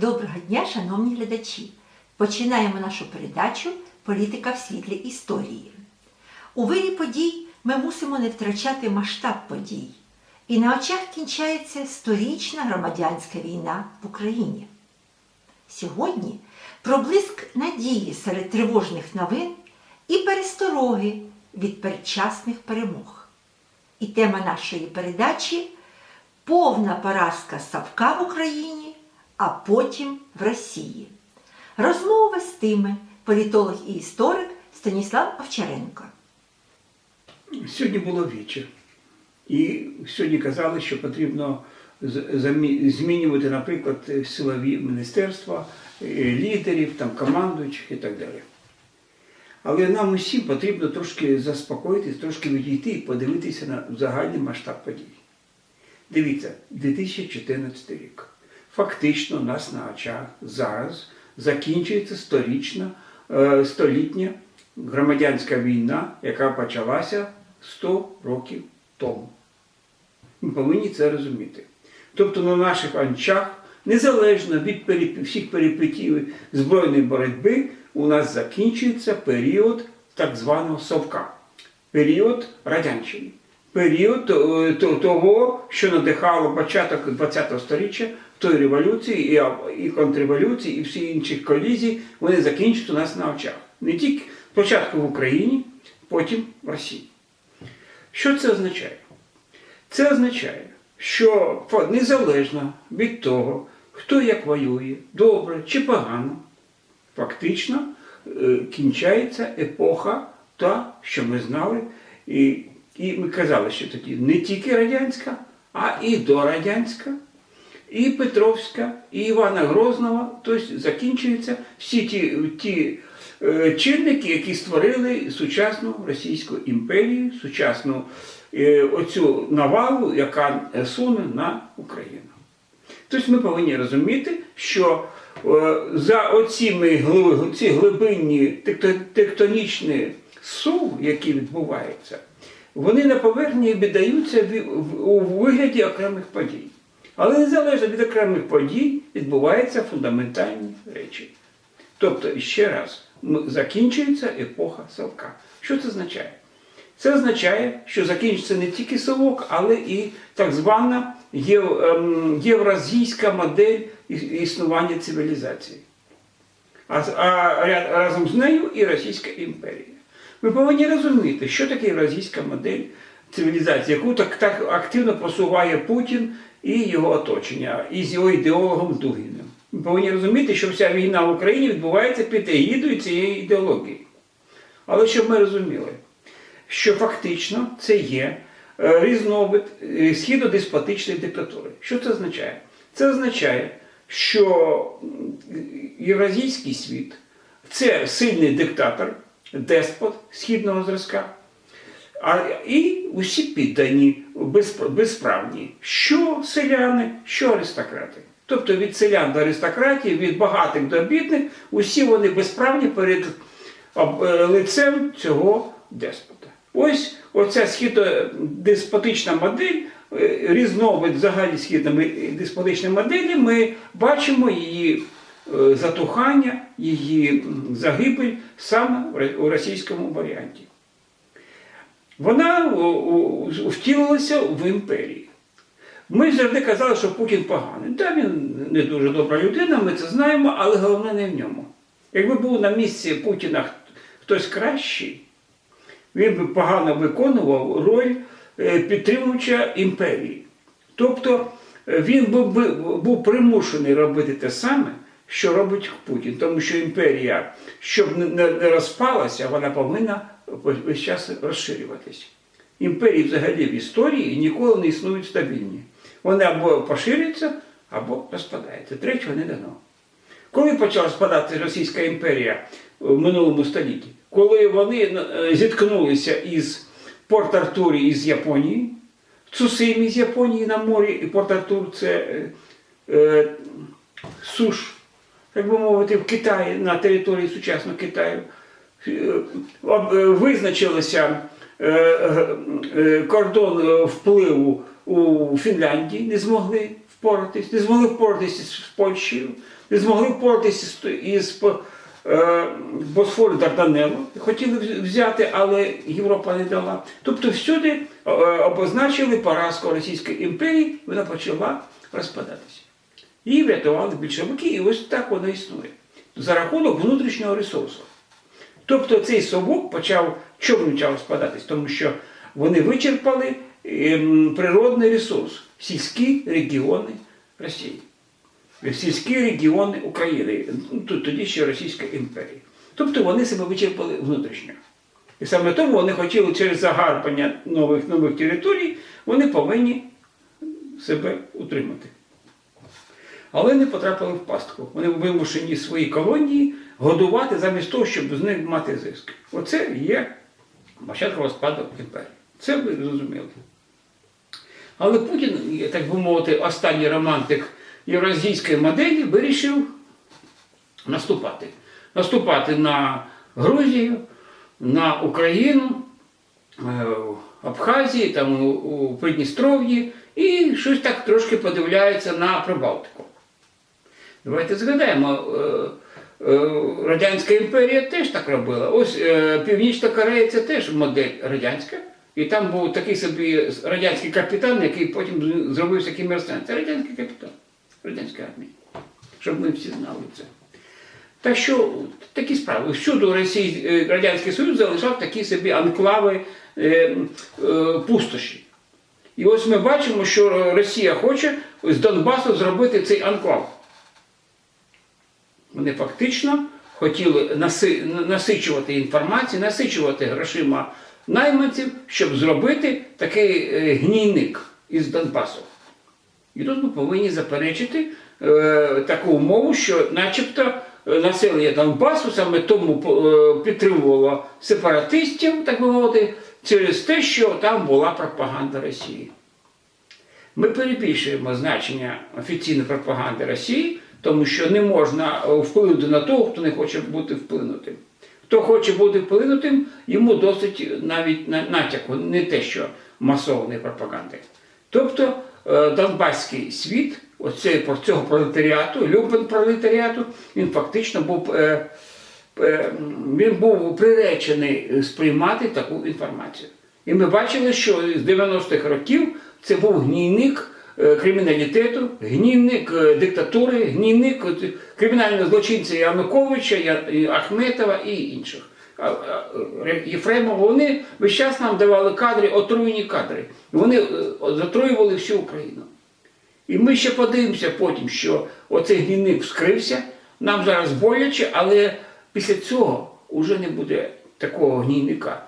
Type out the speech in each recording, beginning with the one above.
Доброго дня, шановні глядачі! Починаємо нашу передачу Політика в світлі історії. У вирі подій ми мусимо не втрачати масштаб подій. І на очах кінчається сторічна громадянська війна в Україні. Сьогодні проблиск надії серед тривожних новин і перестороги від передчасних перемог. І тема нашої передачі повна поразка Савка в Україні, а потім в Росії. Розмову вестиме політолог і історик Станіслав Овчаренко. Сьогодні було віче. І сьогодні казали, що потрібно змінювати, наприклад, силові міністерства, е, лідерів, там, командуючих і так далі. Але нам усім потрібно трошки заспокоїтись, трошки відійти і подивитися на загальний масштаб подій. Дивіться, 2014 рік. Фактично у нас на очах зараз закінчується сторічна, е, столітня громадянська війна, яка почалася 100 років тому. Ми повинні це розуміти. Тобто на наших очах, незалежно від всіх перипетій збройної боротьби, у нас закінчується період так званого совка, період радянщини, період е, того, що надихало початок ХХ століття, тої революції, і, контрреволюції, і всі інші колізії, вони закінчуються у нас на очах. Не тільки спочатку в Україні, потім в Росії. Що це означає? Це означає, що незалежно від того, хто як воює, добре чи погано, фактично е, кінчається епоха та, що ми знали, і, і ми казали, що тоді не тільки радянська, а і дорадянська, і Петровська, і Івана Грозного, тобто закінчуються всі ті, ті е, чинники, які створили сучасну Російську імперію, сучасну е, оцю навалу, яка суне на Україну. Тобто ми повинні розуміти, що е, за оціми гли- ці глибинні текто- тектонічні сув, які відбуваються, вони на поверхні віддаються у вигляді окремих подій. Але незалежно від окремих подій відбуваються фундаментальні речі. Тобто, ще раз, закінчується епоха Савка. Що це означає? Це означає, що закінчиться не тільки совок, але і так звана ем, євразійська модель існування цивілізації. А разом з нею і Російська імперія. Ми повинні розуміти, що таке євразійська модель цивілізації, яку так, так активно просуває Путін і його оточення, і з його ідеологом Дугіним. Ми повинні розуміти, що вся війна в Україні відбувається під егідою цієї ідеології. Але щоб ми розуміли, що фактично це є е, різновид е, східно-деспотичної диктатури. Що це означає? Це означає, що євразійський світ це сильний диктатор, деспот східного зразка, а і усі піддані безп- безправні, що селяни, що аристократи. Тобто від селян до аристократії, від багатих до бідних, усі вони безправні перед е, лицем цього деспота. Ось оця східно-деспотична модель, е, різновид взагалі східно-деспотичної моделі, ми бачимо її затухання, її загибель саме у російському варіанті. Вона втілилася в імперії. Ми завжди казали, що Путін поганий. Так, він не дуже добра людина, ми це знаємо, але головне не в ньому. Якби був на місці Путіна хтось кращий, він би погано виконував роль е, підтримувача імперії. Тобто е, він би- був примушений робити те саме, що робить Путін, тому що імперія, щоб не, розпалася, вона повинна весь час розширюватись. Імперії взагалі в історії ніколи не існують стабільні. Вони або поширюються, або розпадаються. Третього не дано. Коли почала спадати Російська імперія в минулому столітті? Коли вони е, зіткнулися із Порт-Артурі із Японії, Цусимі з Японії на морі, і Порт-Артур це е, е, суш, як би мовити, в Китаї, на території сучасного Китаю. Е, е, Визначилося е, кордон впливу у Фінляндії, не змогли впоратись, не змогли впоратися з Польщею. не змогли впоратися із Босфору Дарданелло, хотіли взяти, але Європа не дала. Тобто всюди обозначили поразку Російської імперії, вона почала розпадатися. Її врятували більшовики, і ось так воно існує. За рахунок внутрішнього ресурсу. Тобто цей совок почав, чому розпадатись? Тому що вони вичерпали ем, природний ресурс сільські регіони Росії, сільські регіони України, ну, тут тоді ще Російська імперія. Тобто вони себе вичерпали внутрішньо. І саме тому вони хотіли через загарбання нових нових територій, вони повинні себе утримати. Але не потрапили в пастку. Вони вимушені свої колонії годувати замість того, щоб з них мати зиск. Оце є початку розпаду імперії. Це ви зрозуміли. Але Путін, так би мовити, останній романтик євразійської моделі вирішив наступати. Наступати на Грузію, на Україну, е, Абхазії, там, у Придністров'ї і щось так трошки подивляється на Прибалтику. Давайте згадаємо, е, е, Радянська імперія теж так робила. Ось е, Північна Корея це теж модель радянська. І там був такий собі радянський капітан, який потім зробився кімерсен. Це радянський капітан радянської армії. Щоб ми всі знали це. Так що такі справи. Всюди Росій, е, Радянський Союз залишав такі собі анклави е, е, пустоші. І ось ми бачимо, що Росія хоче з Донбасу зробити цей анклав. Вони фактично хотіли наси, насичувати інформацією, насичувати грошима найманців, щоб зробити такий е, гнійник із Донбасу. І тут ми повинні заперечити е, таку умову, що начебто е, населення Донбасу саме тому е, підтримувало сепаратистів, так би мовити, через те, що там була пропаганда Росії. Ми перебільшуємо значення офіційної пропаганди Росії, тому що не можна е, вплинути на того, хто не хоче бути вплинутим. Хто хоче бути вплинутим, йому досить навіть натяку, не те, що масованої пропаганди. Тобто е, Донбаський світ, оцей, цього пролетаріату, люпен пролетаріату, він фактично був, е, він був приречений сприймати таку інформацію. І ми бачили, що з 90-х років це був гнійник криміналітету, гнійник е, диктатури, гнійник кримінального злочинця Януковича, Ахметова і інших. Е, Єфремова, вони весь час нам давали кадри, отруєні кадри. Вони е, затруювали всю Україну. І ми ще подивимося потім, що оцей гнійник вскрився, нам зараз боляче, але після цього вже не буде такого гнійника.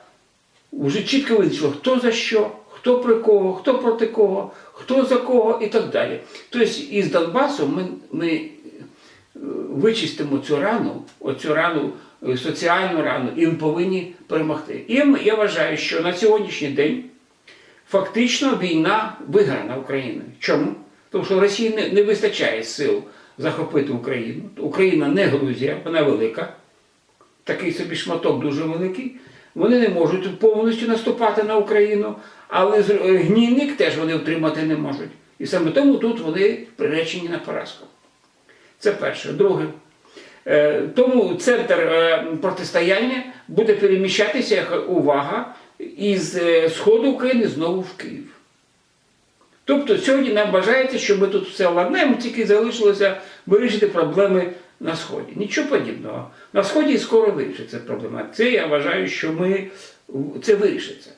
Уже чітко визначило, хто за що, хто при кого, хто проти кого, хто за кого і так далі. Тобто із Донбасу ми, ми е, вичистимо цю рану, оцю рану, е, соціальну рану, і ми повинні перемогти. І я- вважаю, що на сьогоднішній день фактично війна виграна Україною. Чому? Тому що Росії не, не вистачає сил захопити Україну. Україна не Грузія, вона велика такий собі шматок дуже великий. Вони не можуть повністю наступати на Україну, але е, гнійник теж вони втримати не можуть. І саме тому тут вони приречені на поразку. Це перше. Друге. Е, Тому центр е, протистояння буде переміщатися як увага із сходу України знову в Київ. Тобто сьогодні нам бажається, що ми тут все ладнаємо, тільки залишилося вирішити проблеми на Сході. Нічого подібного. На Сході скоро вирішиться проблема. Це я вважаю, що ми це вирішиться.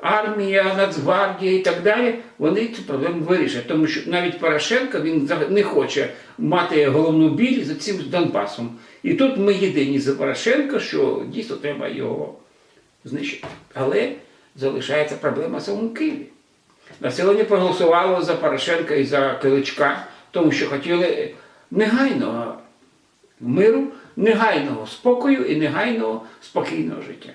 Армія, Нацгвардія і так далі, вони цю проблему вирішать. Тому що навіть Порошенко він не хоче мати головну біль за цим Донбасом. І тут ми єдині за Порошенка, що дійсно треба його знищити. Але залишається проблема в самому Києві. Населення проголосувало за Порошенка і за Киличка, тому що хотіли негайного миру, негайного спокою і негайного спокійного життя.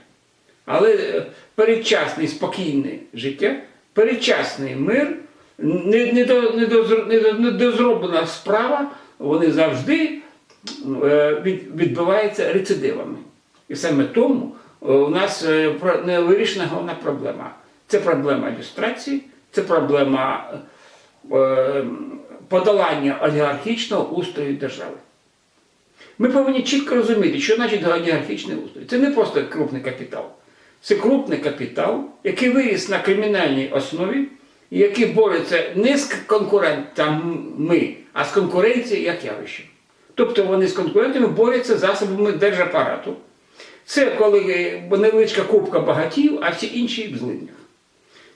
Але е, передчасне спокійне життя, передчасний мир, не- недо- недозр- недо- недозроблена справа, вони завжди е, відбуваються рецидивами. І саме тому е, у нас не вирішена головна проблема. Це проблема ілюстрації, це проблема подолання олігархічного устрою держави. Ми повинні чітко розуміти, що значить олігархічний устрій. Це не просто крупний капітал. Це крупний капітал, який виріс на кримінальній основі, і який бореться не з конкурентами, а з конкуренцією як явищем. Тобто вони з конкурентами борються засобами держапарату. Це коли невеличка купка багатів, а всі інші в злиднях.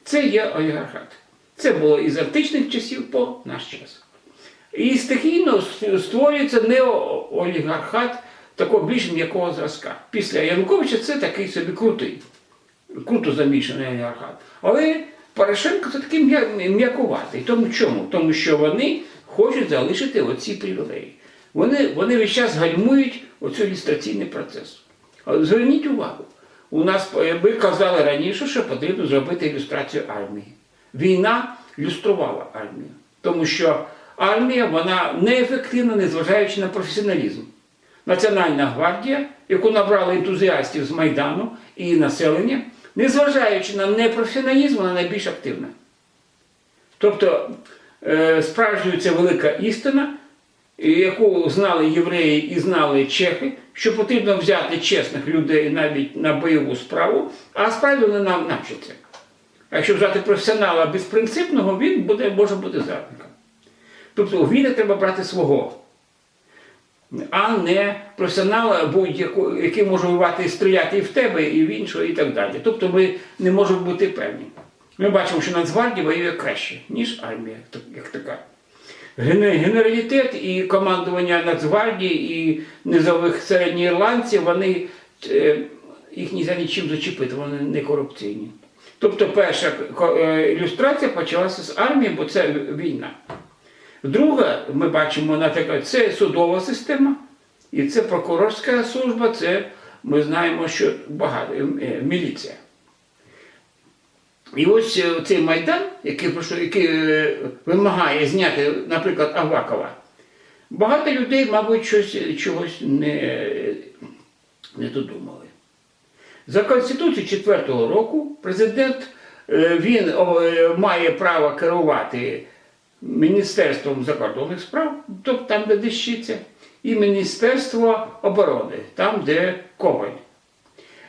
Це є олігархат. Це було із античних часів по наш час. І стихійно створюється неоолігархат такого більш м'якого зразка. Після Януковича це такий собі крутий, круто замішаний олігархат. Але Порошенко це такий м'я- м'якуватий. Тому чому? Тому що вони хочуть залишити оці привілеї. Вони, вони весь час гальмують оцей ілюстраційний процес. Зверніть увагу, у нас е, ви казали раніше, що потрібно зробити ілюстрацію армії. Війна люструвала армію, тому що армія вона неефективна, незважаючи на професіоналізм. Національна гвардія, яку набрали ентузіастів з Майдану і населення, незважаючи на непрофесіоналізм, вона найбільш активна. Тобто е, справжнюється велика істина, яку знали євреї і знали чехи, що потрібно взяти чесних людей навіть на бойову справу, а справді вони нам навчаться. А якщо взяти професіонала безпринципного, він буде, може бути зрадником. Тобто у війни треба брати свого, а не професіонала, який може воювати стріляти і в тебе, і в іншого, і так далі. Тобто ми не можемо бути певні. Ми бачимо, що Нацгвардія воює краще, ніж армія, як така. Генералітет і командування Нацгвардії і низових середньоірландців, вони е, їх ніде нічим зачепити, вони не корупційні. Тобто перша е, ілюстрація почалася з армії, бо це війна. Друга, ми бачимо, наприклад, це судова система, і це прокурорська служба, це ми знаємо, що багато е, міліція. І ось е, цей майдан, який, який е, вимагає зняти, наприклад, Авакова, багато людей, мабуть, щось, чогось не, не додумали. За Конституцією 4-го року президент він має право керувати Міністерством закордонних справ, тобто там, де дещиться, і Міністерство оборони, там, де Коваль.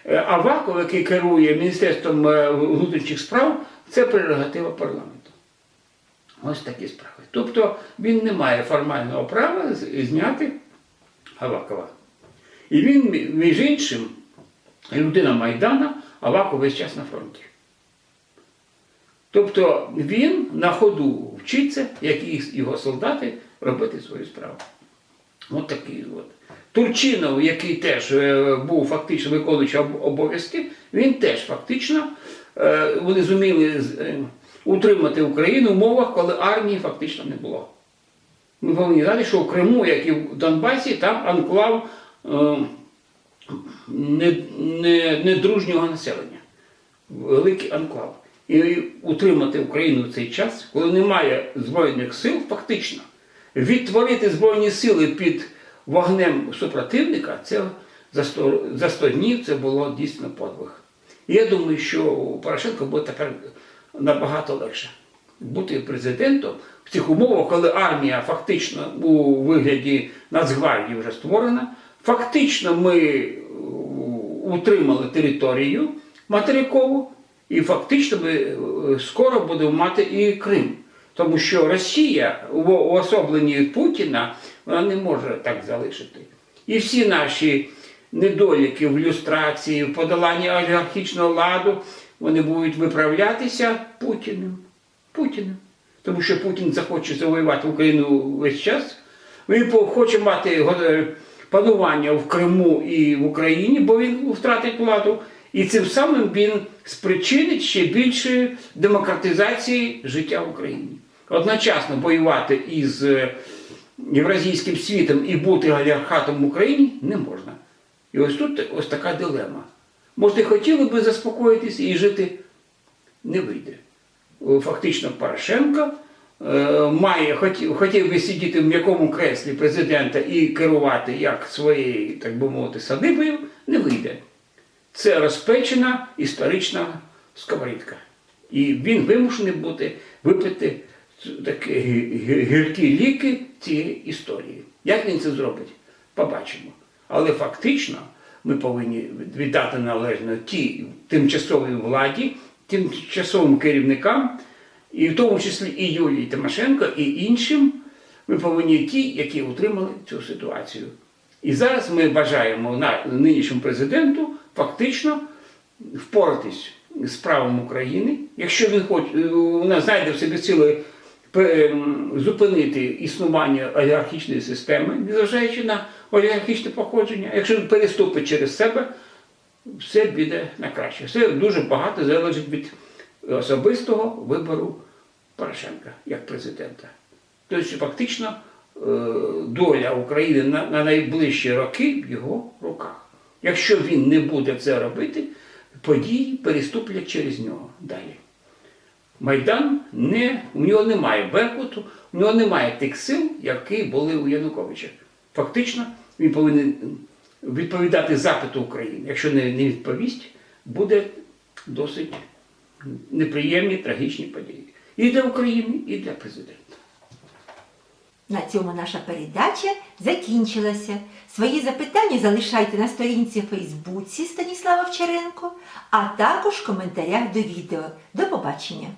Е, Аваков, який керує Міністерством е, внутрішніх справ, це прерогатива парламенту. Ось такі справи. Тобто він не має формального права зняти Авакова. І він, між іншим, людина Майдана, Аваков весь час на фронті. Тобто він на ходу вчиться, як і його солдати, робити свою справу. От такий от. Турчинов, який теж е, був фактично виконуючим об- обов'язки, він теж фактично е, вони зуміли е, утримати Україну в умовах, коли армії фактично не було. Ми повинні знати, що в Криму, як і в Донбасі, там анклав не- не- недружнього населення. Великий анклав. І утримати Україну в цей час, коли немає збройних сил, фактично, відтворити збройні сили під вогнем супротивника, це за 100, за 100 днів це було дійсно подвиг. І я думаю, що у Порошенка буде тепер набагато легше бути президентом в цих умовах, коли армія фактично у вигляді Нацгвардії вже створена. Фактично ми е, утримали територію материкову, і фактично ми е, скоро будемо мати і Крим. Тому що Росія у уособленні Путіна вона не може так залишити. І всі наші недоліки в люстрації, в подоланні олігархічного ладу, вони будуть виправлятися Путіним. Путіним. Тому що Путін захоче завоювати Україну весь час. Він хоче мати панування в Криму і в Україні, бо він втратить владу. І цим самим він спричинить ще більше демократизації життя в Україні. Одночасно воювати із е, євразійським світом і бути олігархатом в Україні не можна. І ось тут ось така дилема. Може, хотіли би заспокоїтися і жити не вийде. Е, Фактично Порошенко е, має, хотів, хотів би сидіти в м'якому креслі президента і керувати як своєю, так би мовити, садибою, не вийде. Це розпечена історична сковорідка. І він вимушений бути випити такі гі- гі- гіркі ліки цієї історії. Як він це зробить? Побачимо. Але фактично ми повинні віддати належно тій тимчасовій владі, тимчасовим керівникам, і в тому числі і Юлії Тимошенко, і іншим. Ми повинні ті, які утримали цю ситуацію. І зараз ми бажаємо на нинішньому президенту фактично впоратись з правом України, якщо він хоче, вона знайде в собі сили ем, зупинити існування олігархічної системи, незважаючи на олігархічне походження. Якщо він переступить через себе, все піде на краще. Все дуже багато залежить від особистого вибору Порошенка як президента. Тобто, фактично, е, доля України на найближчі роки в його руках. Якщо він не буде це робити, події переступлять через нього далі. Майдан не, у нього немає беркуту, у нього немає тих сил, які були у Януковича. Фактично, він повинен відповідати запиту України. Якщо не, не відповість, буде досить неприємні, трагічні події. І для України, і для президента. На цьому наша передача закінчилася. Свої запитання залишайте на сторінці Фейсбуці Станіслава Вчеренко, а також в коментарях до відео. До побачення!